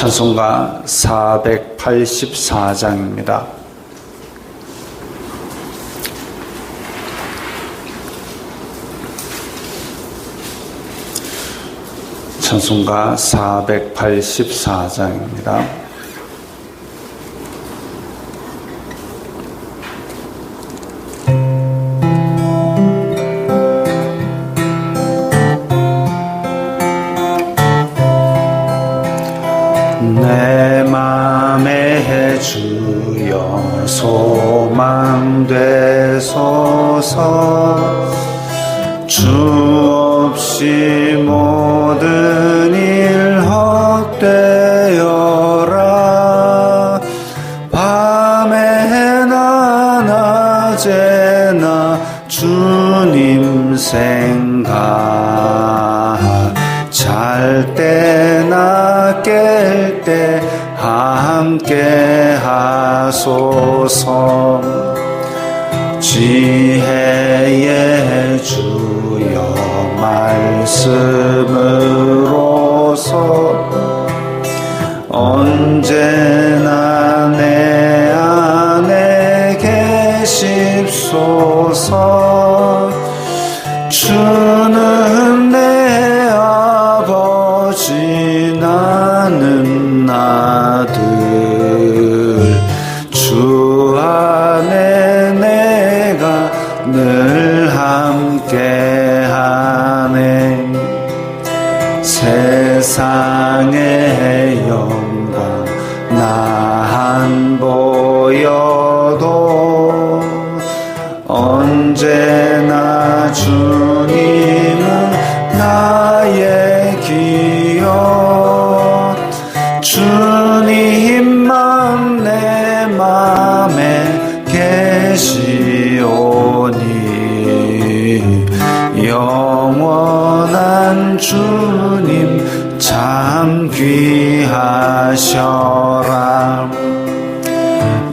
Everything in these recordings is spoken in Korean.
찬송가 484장입니다. 찬송가 484장입니다. 모든 일 헛되어라. 밤에나 낮에나 주님 생각. 잘 때나 깰 때 함께 하소서. 지혜의 말씀으로서 언제나 내 안에 계십소서 주님 참 귀하셔라.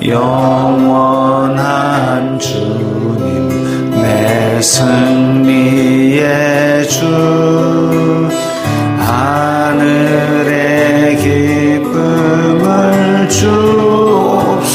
영원한 주님 내 승리의 주. 하늘의 기쁨을 주옵소서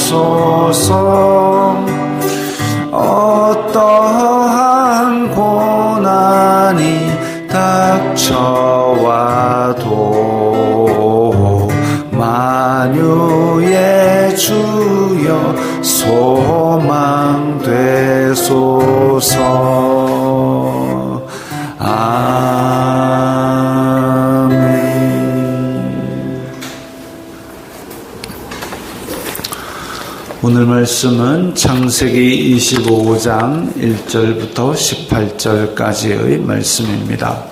오늘 말씀은 창세기 25장 1절부터 18절까지의 말씀입니다.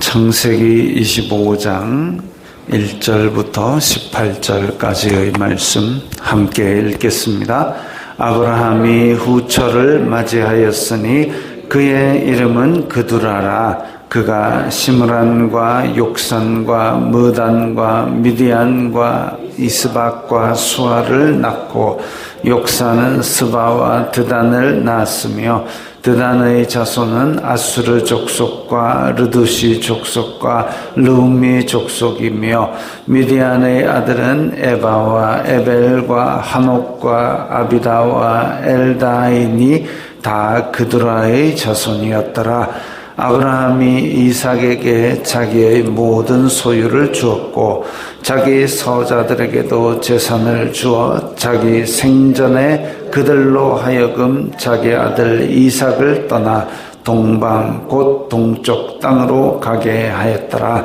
창세기 25장 1절부터 18절까지의 말씀 함께 읽겠습니다. 아브라함이 후처를 맞이하였으니 그의 이름은 그두라라. 그가 시므란과 욕산과 무단과 미디안과 이스박과 수아를 낳고 욕산은 스바와 드단을 낳았으며 드단의 자손은 아수르 족속과 르두시 족속과 르미 족속이며 미디안의 아들은 에바와 에벨과 한옥과 아비다와 엘다인이 다 그드라의 자손이었더라. 아브라함이 이삭에게 자기의 모든 소유를 주었고 자기 서자들에게도 재산을 주어 자기 생전에 그들로 하여금 자기 아들 이삭을 떠나 동방 곧 동쪽 땅으로 가게 하였더라.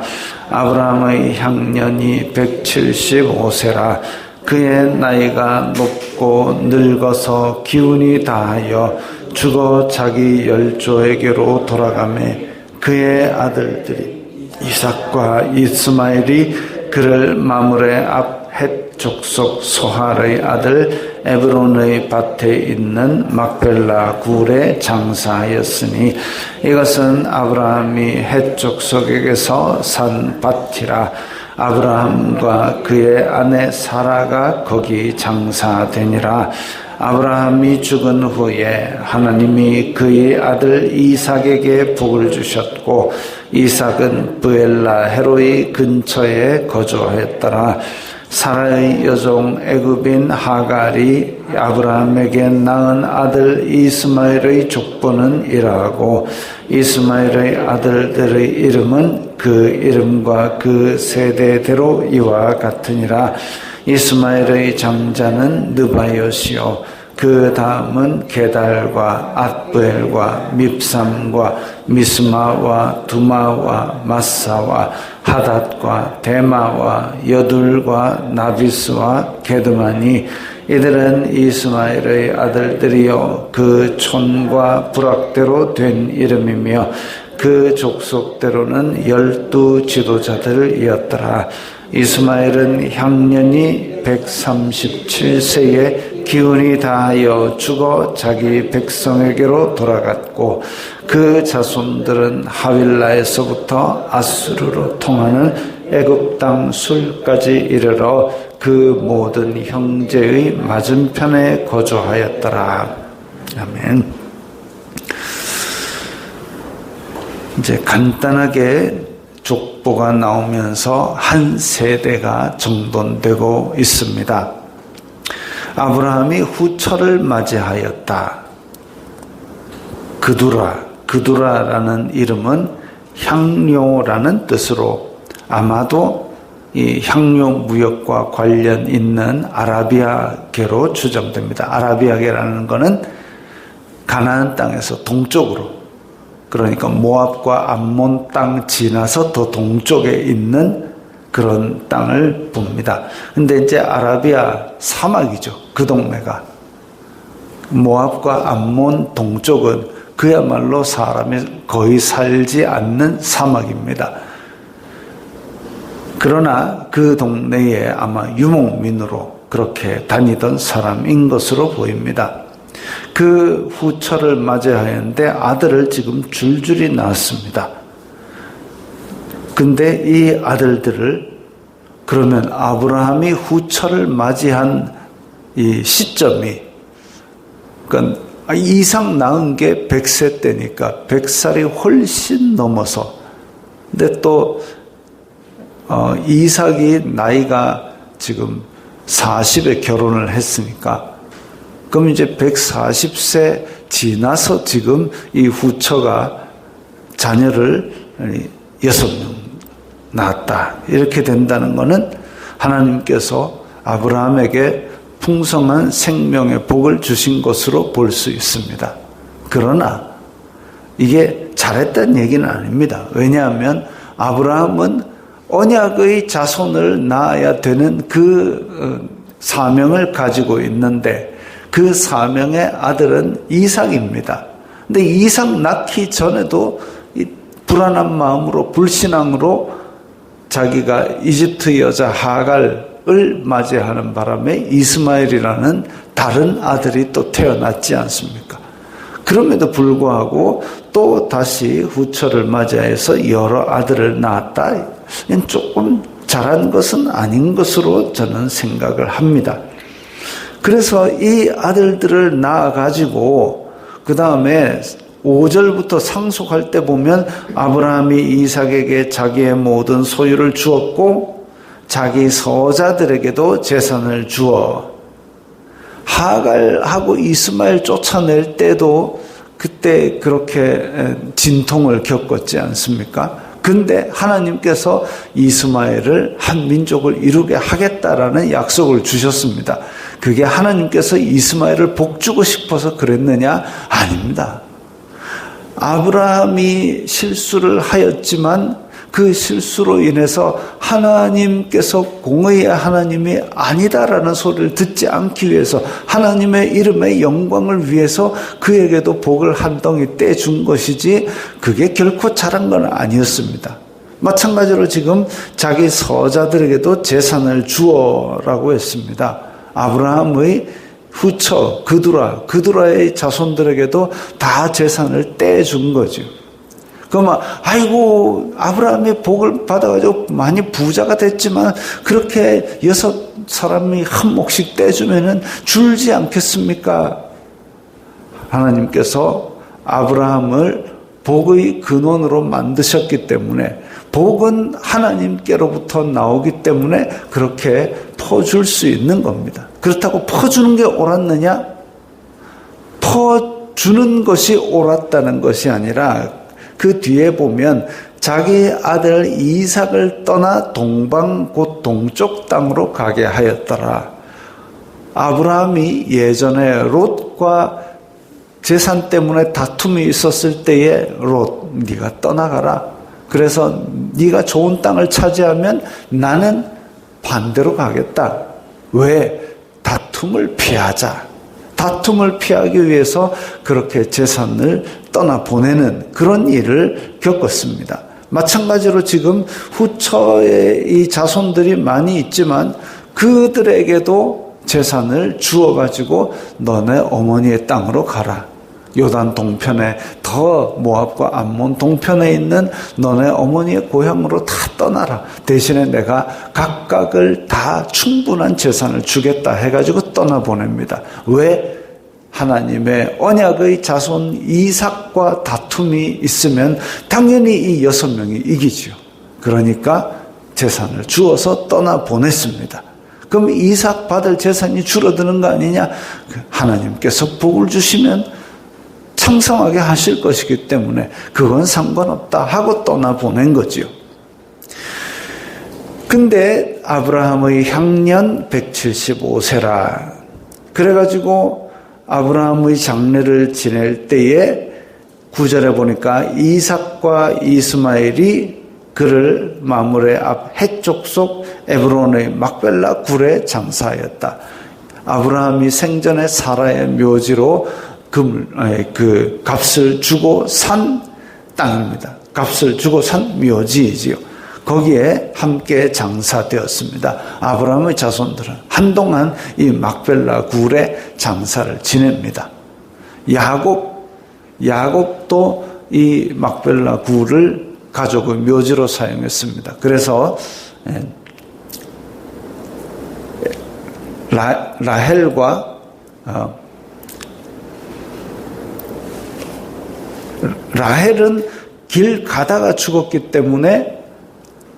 아브라함의 향년이 175세라. 그의 나이가 높고 늙어서 기운이 다하여 죽어 자기 열조에게로 돌아가매 그의 아들들이 이삭과 이스마엘이 그를 마물의 앞헷 족속 소할의 아들 에브론의 밭에 있는 막벨라 굴에 장사하였으니 이것은 아브라함이 헷 족속에게서 산 밭이라 아브라함과 그의 아내 사라가 거기 장사되니라 아브라함이 죽은 후에 하나님이 그의 아들 이삭에게 복을 주셨고 이삭은 브엘라 헤로이 근처에 거주하였더라. 사라의 여종 애굽인 하갈이 아브라함에게 낳은 아들 이스마엘의 족보는 이러하고 이스마엘의 아들들의 이름은 그 이름과 그 세대대로 이와 같으니라. 이스마엘의 장자는 느바이엇이요 그 다음은 게달과 앗부엘과 밉삼과 미스마와 두마와 마사와 하닷과 데마와 여둘과 나비스와 게드마니 이들은 이스마엘의 아들들이요 그 촌과 부락대로 된 이름이며 그 족속대로는 열두 지도자들이었더라. 이스마엘은 향년이 137세에 기운이 다하여 죽어 자기 백성에게로 돌아갔고 그 자손들은 하윌라에서부터 아수르로 통하는 애굽 땅 술까지 이르러 그 모든 형제의 맞은편에 거주하였더라. 아멘. 이제 간단하게 족보가 나오면서 한 세대가 정돈되고 있습니다. 아브라함이 후처를 맞이하였다. 그두라, 그두라라는 이름은 향료라는 뜻으로 아마도 이 향료 무역과 관련 있는 아라비아계로 추정됩니다. 아라비아계라는 것은 가나안 땅에서 동쪽으로 그러니까 모압과 암몬 땅 지나서 더 동쪽에 있는 그런 땅을 봅니다. 근데 이제 아라비아 사막이죠. 그 동네가. 모압과 암몬 동쪽은 그야말로 사람이 거의 살지 않는 사막입니다. 그러나 그 동네에 아마 유목민으로 그렇게 다니던 사람인 것으로 보입니다. 그 후처를 맞이하였는데 아들을 지금 줄줄이 낳았습니다. 근데 이 아들들을 그러면 아브라함이 후처를 맞이한 이 시점이 그러니까 이상 낳은 게 100세 때니까 100살이 훨씬 넘어서 근데 또 어, 이삭이 나이가 지금 40에 결혼을 했으니까 그럼 이제 140세 지나서 지금 이 후처가 자녀를 여섯 명 낳았다. 이렇게 된다는 것은 하나님께서 아브라함에게 풍성한 생명의 복을 주신 것으로 볼 수 있습니다. 그러나 이게 잘했다는 얘기는 아닙니다. 왜냐하면 아브라함은 언약의 자손을 낳아야 되는 그 어, 사명을 가지고 있는데 그 사명의 아들은 이삭입니다. 근데 이삭 낳기 전에도 불안한 마음으로 불신앙으로 자기가 이집트 여자 하갈을 맞이하는 바람에 이스마엘이라는 다른 아들이 또 태어났지 않습니까? 그럼에도 불구하고 또 다시 후처를 맞이해서 여러 아들을 낳았다. 조금 잘한 것은 아닌 것으로 저는 생각을 합니다. 그래서 이 아들들을 낳아가지고 그 다음에 5절부터 상속할 때 보면 아브라함이 이삭에게 자기의 모든 소유를 주었고 자기 서자들에게도 재산을 주어 하갈하고 이스마엘 쫓아낼 때도 그때 그렇게 진통을 겪었지 않습니까? 근데 하나님께서 이스마엘을 한 민족을 이루게 하겠다라는 약속을 주셨습니다. 그게 하나님께서 이스마엘을 복주고 싶어서 그랬느냐? 아닙니다. 아브라함이 실수를 하였지만 그 실수로 인해서 하나님께서 공의의 하나님이 아니다라는 소리를 듣지 않기 위해서 하나님의 이름의 영광을 위해서 그에게도 복을 한 덩이 떼준 것이지 그게 결코 잘한 건 아니었습니다. 마찬가지로 지금 자기 서자들에게도 재산을 주어라고 했습니다. 아브라함의 후처 그두라 그두라의 자손들에게도 다 재산을 떼준 거죠. 그러면 아이고 아브라함이 복을 받아가지고 많이 부자가 됐지만 그렇게 여섯 사람이 한 몫씩 떼주면은 줄지 않겠습니까? 하나님께서 아브라함을 복의 근원으로 만드셨기 때문에 복은 하나님께로부터 나오기 때문에 그렇게 퍼줄 수 있는 겁니다. 그렇다고 퍼주는 게 옳았느냐? 퍼주는 것이 옳았다는 것이 아니라 그 뒤에 보면 자기 아들 이삭을 떠나 동방 곧 동쪽 땅으로 가게 하였더라. 아브라함이 예전에 롯과 재산 때문에 다툼이 있었을 때에 롯 네가 떠나가라. 그래서 네가 좋은 땅을 차지하면 나는 반대로 가겠다. 왜? 다툼을 피하자. 다툼을 피하기 위해서 그렇게 재산을 떠나 보내는 그런 일을 겪었습니다. 마찬가지로 지금 후처의 이 자손들이 많이 있지만 그들에게도 재산을 주어가지고 너네 어머니의 땅으로 가라. 요단 동편에 더 모압과 암몬 동편에 있는 너네 어머니의 고향으로 다 떠나라. 대신에 내가 각각을 다 충분한 재산을 주겠다 해가지고 떠나보냅니다. 왜? 하나님의 언약의 자손 이삭과 다툼이 있으면 당연히 이 여섯 명이 이기지요. 그러니까 재산을 주어서 떠나보냈습니다. 그럼 이삭 받을 재산이 줄어드는 거 아니냐? 하나님께서 복을 주시면 창성하게 하실 것이기 때문에 그건 상관없다 하고 떠나보낸 거지요. 근데 아브라함의 향년 175세라. 그래가지고 아브라함의 장례를 지낼 때에 구절에 보니까 이삭과 이스마엘이 그를 마물의 앞 해쪽 속 에브론의 막벨라 굴에 장사하였다. 아브라함이 생전에 사라의 묘지로 금, 그 값을 주고 산 땅입니다. 값을 주고 산 묘지이지요. 거기에 함께 장사되었습니다. 아브라함의 자손들은 한동안 이 막벨라 굴에 장사를 지냅니다. 야곱, 야곱도 이 막벨라 굴을 가족의 묘지로 사용했습니다. 그래서 라, 라헬과 어, 라헬은 길 가다가 죽었기 때문에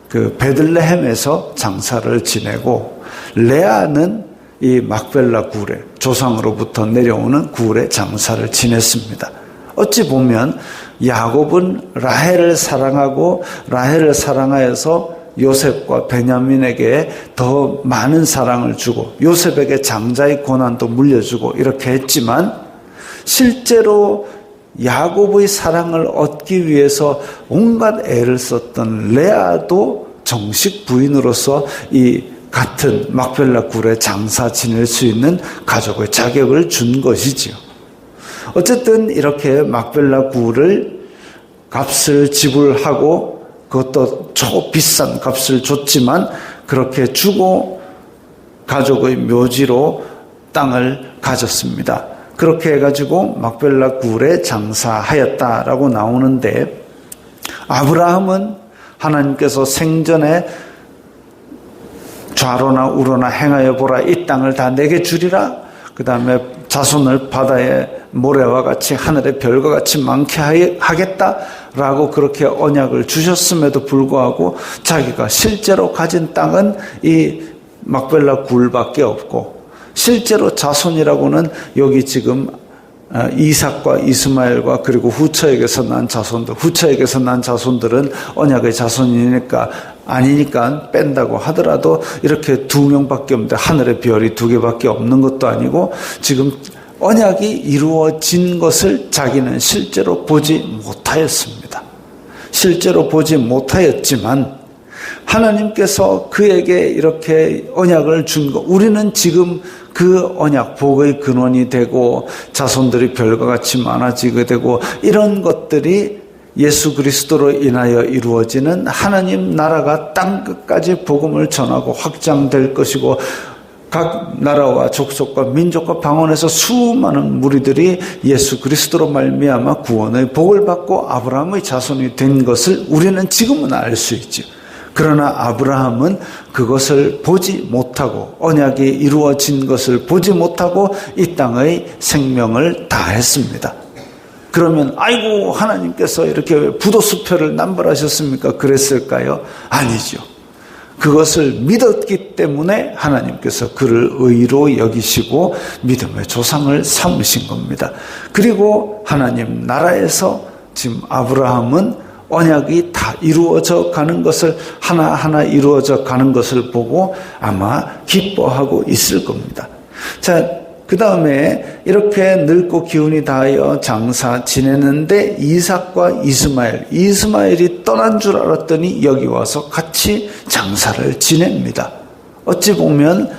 그 베들레헴에서 장사를 지내고 레아는 이 막벨라 굴에 조상으로부터 내려오는 굴에 장사를 지냈습니다. 어찌 보면 야곱은 라헬을 사랑하고 라헬을 사랑하여서 요셉과 베냐민에게 더 많은 사랑을 주고 요셉에게 장자의 고난도 물려주고 이렇게 했지만 실제로 야곱의 사랑을 얻기 위해서 온갖 애를 썼던 레아도 정식 부인으로서 이 같은 막벨라 굴에 장사 지낼 수 있는 가족의 자격을 준 것이지요. 어쨌든 이렇게 막벨라 굴을 값을 지불하고 그것도 초비싼 값을 줬지만 그렇게 주고 가족의 묘지로 땅을 가졌습니다. 그렇게 해가지고 막벨라 굴에 장사하였다라고 나오는데 아브라함은 하나님께서 생전에 좌로나 우로나 행하여 보라 이 땅을 다 내게 주리라. 그 다음에 자손을 바다의 모래와 같이 하늘의 별과 같이 많게 하겠다라고 그렇게 언약을 주셨음에도 불구하고 자기가 실제로 가진 땅은 이 막벨라 굴밖에 없고 실제로 자손이라고는 여기 지금 아, 이삭과 이스마엘과 그리고 후처에게서 난 자손들, 후처에게서 난 자손들은 언약의 자손이니까 아니니까 뺀다고 하더라도 이렇게 두 명밖에 없는데 하늘의 별이 두 개밖에 없는 것도 아니고 지금 언약이 이루어진 것을 자기는 실제로 보지 못하였습니다. 실제로 보지 못하였지만 하나님께서 그에게 이렇게 언약을 준 것, 우리는 지금 그 언약, 복의 근원이 되고 자손들이 별과 같이 많아지게 되고 이런 것들이 예수 그리스도로 인하여 이루어지는 하나님 나라가 땅 끝까지 복음을 전하고 확장될 것이고 각 나라와 족속과 민족과 방언에서 수많은 무리들이 예수 그리스도로 말미암아 구원의 복을 받고 아브라함의 자손이 된 것을 우리는 지금은 알 수 있죠. 그러나 아브라함은 그것을 보지 못하고 언약이 이루어진 것을 보지 못하고 이 땅의 생명을 다했습니다. 그러면 아이고 하나님께서 이렇게 부도수표를 남발하셨습니까? 그랬을까요? 아니죠. 그것을 믿었기 때문에 하나님께서 그를 의로 여기시고 믿음의 조상을 삼으신 겁니다. 그리고 하나님 나라에서 지금 아브라함은 언약이 다 이루어져 가는 것을 하나하나 이루어져 가는 것을 보고 아마 기뻐하고 있을 겁니다. 자, 그 다음에 이렇게 늙고 기운이 다하여 장사 지내는데 이삭과 이스마엘, 이스마엘이 떠난 줄 알았더니 여기 와서 같이 장사를 지냅니다. 어찌 보면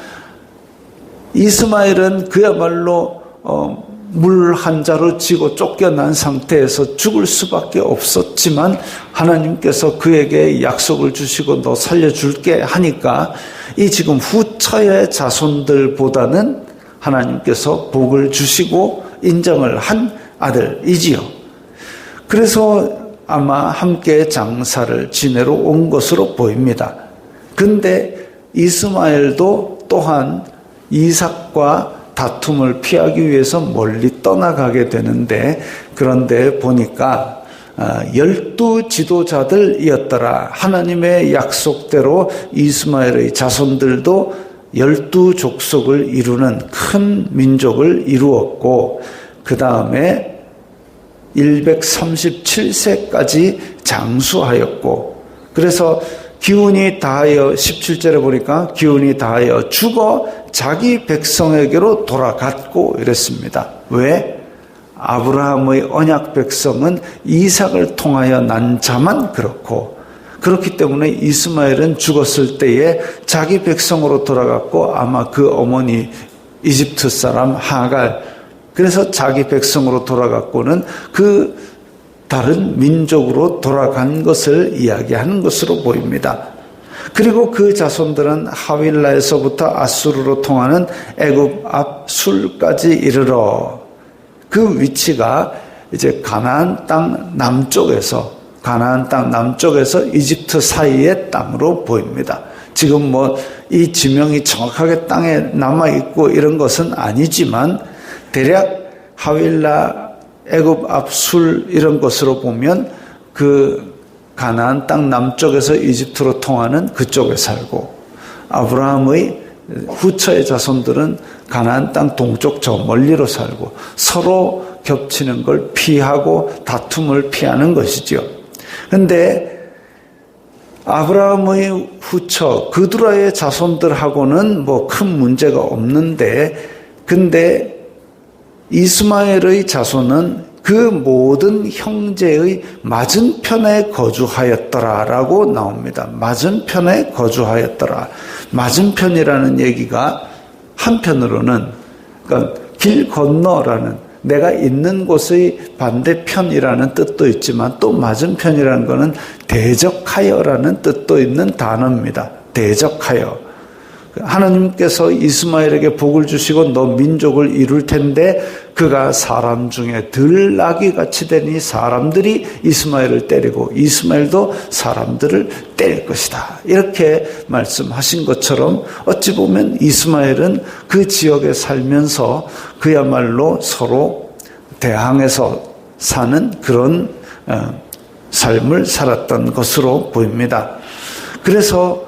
이스마엘은 그야말로 어, 물 한 자루 쥐고 쫓겨난 상태에서 죽을 수밖에 없었지만 하나님께서 그에게 약속을 주시고 너 살려줄게 하니까 이 지금 후처의 자손들보다는 하나님께서 복을 주시고 인정을 한 아들이지요. 그래서 아마 함께 장사를 지내러 온 것으로 보입니다. 근데 이스마엘도 또한 이삭과 다툼을 피하기 위해서 멀리 떠나가게 되는데 그런데 보니까 아, 열두 지도자들이었더라. 하나님의 약속대로 이스마엘의 자손들도 열두 족속을 이루는 큰 민족을 이루었고 그 다음에 137세까지 장수하였고 그래서 기운이 다하여 17절에 보니까 기운이 다하여 죽어 자기 백성에게로 돌아갔고 이랬습니다. 왜? 아브라함의 언약 백성은 이삭을 통하여 난 자만 그렇고 그렇기 때문에 이스마엘은 죽었을 때에 자기 백성으로 돌아갔고 아마 그 어머니 이집트 사람 하갈 그래서 자기 백성으로 돌아갔고는 그 다른 민족으로 돌아간 것을 이야기하는 것으로 보입니다. 그리고 그 자손들은 하윌라에서부터 아수르로 통하는 애굽 앞 술까지 이르러 그 위치가 이제 가나안 땅 남쪽에서 가나안 땅 남쪽에서 이집트 사이의 땅으로 보입니다. 지금 뭐 이 지명이 정확하게 땅에 남아 있고 이런 것은 아니지만 대략 하윌라 애굽 앞술 이런 것으로 보면 그 가나안 땅 남쪽에서 이집트로 통하는 그쪽에 살고 아브라함의 후처의 자손들은 가나안 땅 동쪽 저 멀리로 살고 서로 겹치는 걸 피하고 다툼을 피하는 것이죠. 근데 아브라함의 후처 그두라의 자손들하고는 뭐 큰 문제가 없는데 근데 이스마엘의 자손은 그 모든 형제의 맞은편에 거주하였더라 라고 나옵니다. 맞은편에 거주하였더라. 맞은편이라는 얘기가 한편으로는 그러니까 길 건너라는 내가 있는 곳의 반대편이라는 뜻도 있지만 또 맞은편이라는 것은 대적하여라는 뜻도 있는 단어입니다. 대적하여. 하나님께서 이스마엘에게 복을 주시고 너 민족을 이룰 텐데 그가 사람 중에 덜 나귀 같이 되니 사람들이 이스마엘을 때리고 이스마엘도 사람들을 때릴 것이다. 이렇게 말씀하신 것처럼 어찌 보면 이스마엘은 그 지역에 살면서 그야말로 서로 대항해서 사는 그런 어, 삶을 살았던 것으로 보입니다. 그래서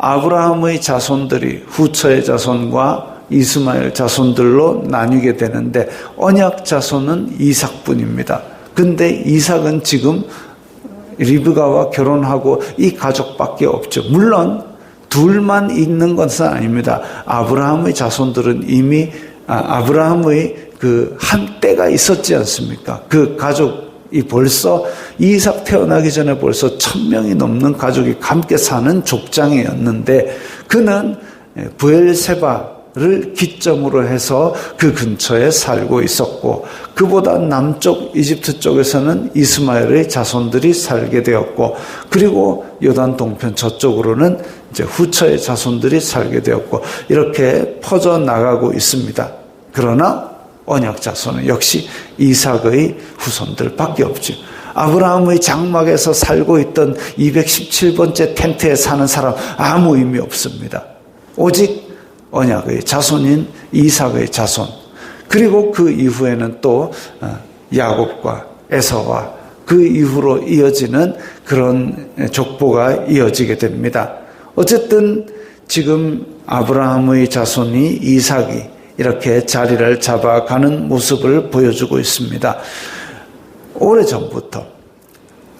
아브라함의 자손들이 후처의 자손과 이스마엘 자손들로 나뉘게 되는데 언약 자손은 이삭뿐입니다. 근데 이삭은 지금 리브가와 결혼하고 이 가족밖에 없죠. 물론 둘만 있는 것은 아닙니다. 아브라함의 자손들은 이미 아, 브라함의 그 한때가 있었지 않습니까? 그 가족 이 벌써 이삭 태어나기 전에 벌써 천 명이 넘는 가족이 함께 사는 족장이었는데 그는 부엘세바를 기점으로 해서 그 근처에 살고 있었고 그보다 남쪽 이집트 쪽에서는 이스마엘의 자손들이 살게 되었고 그리고 요단 동편 저쪽으로는 이제 후처의 자손들이 살게 되었고 이렇게 퍼져 나가고 있습니다. 그러나 언약 자손은 역시 이삭의 후손들밖에 없죠. 아브라함의 장막에서 살고 있던 217번째 텐트에 사는 사람 아무 의미 없습니다. 오직 언약의 자손인 이삭의 자손. 그리고 그 이후에는 또 어, 야곱과 에서와 그 이후로 이어지는 그런 족보가 이어지게 됩니다. 어쨌든 지금 아브라함의 자손이 이삭이 이렇게 자리를 잡아가는 모습을 보여주고 있습니다. 오래전부터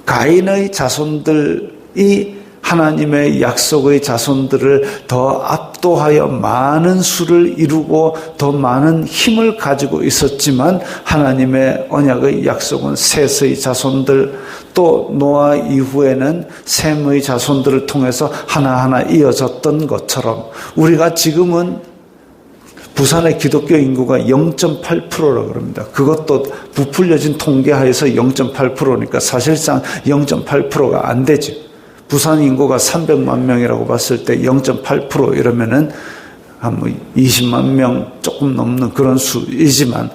가인의 자손들이 하나님의 약속의 자손들을 더 압도하여 많은 수를 이루고 더 많은 힘을 가지고 있었지만 하나님의 언약의 약속은 셋의 자손들 또 노아 이후에는 셈의 자손들을 통해서 하나하나 이어졌던 것처럼 우리가 지금은 부산의 기독교 인구가 0.8%라고 그럽니다. 그것도 부풀려진 통계하에서 0.8%니까 사실상 0.8%가 안 되죠. 부산 인구가 300만 명이라고 봤을 때 0.8% 이러면은 한뭐 20만 명 조금 넘는 그런 수이지만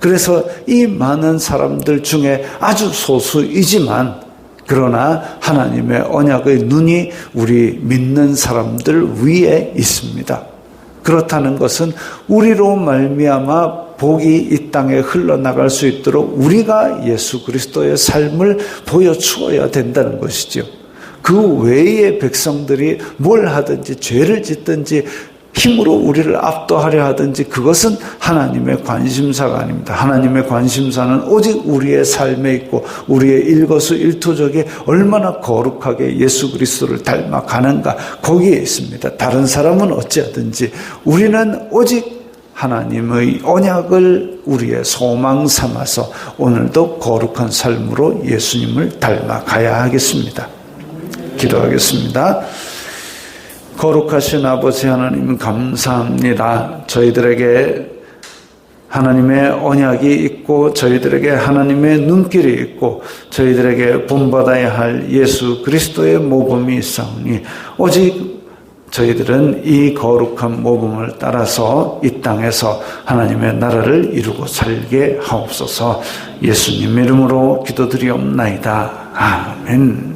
그래서 이 많은 사람들 중에 아주 소수이지만 그러나 하나님의 언약의 눈이 우리 믿는 사람들 위에 있습니다. 그렇다는 것은 우리로 말미암아 복이 이 땅에 흘러나갈 수 있도록 우리가 예수 그리스도의 삶을 보여주어야 된다는 것이죠. 그 외의 백성들이 뭘 하든지 죄를 짓든지 힘으로 우리를 압도하려 하든지 그것은 하나님의 관심사가 아닙니다. 하나님의 관심사는 오직 우리의 삶에 있고 우리의 일거수 일투족이 얼마나 거룩하게 예수 그리스도를 닮아가는가 거기에 있습니다. 다른 사람은 어찌하든지 우리는 오직 하나님의 언약을 우리의 소망 삼아서 오늘도 거룩한 삶으로 예수님을 닮아가야 하겠습니다. 기도하겠습니다. 거룩하신 아버지 하나님 감사합니다. 저희들에게 하나님의 언약이 있고 저희들에게 하나님의 눈길이 있고 저희들에게 본받아야 할 예수 그리스도의 모범이 있사오니 오직 저희들은 이 거룩한 모범을 따라서 이 땅에서 하나님의 나라를 이루고 살게 하옵소서 예수님 이름으로 기도드리옵나이다. 아멘.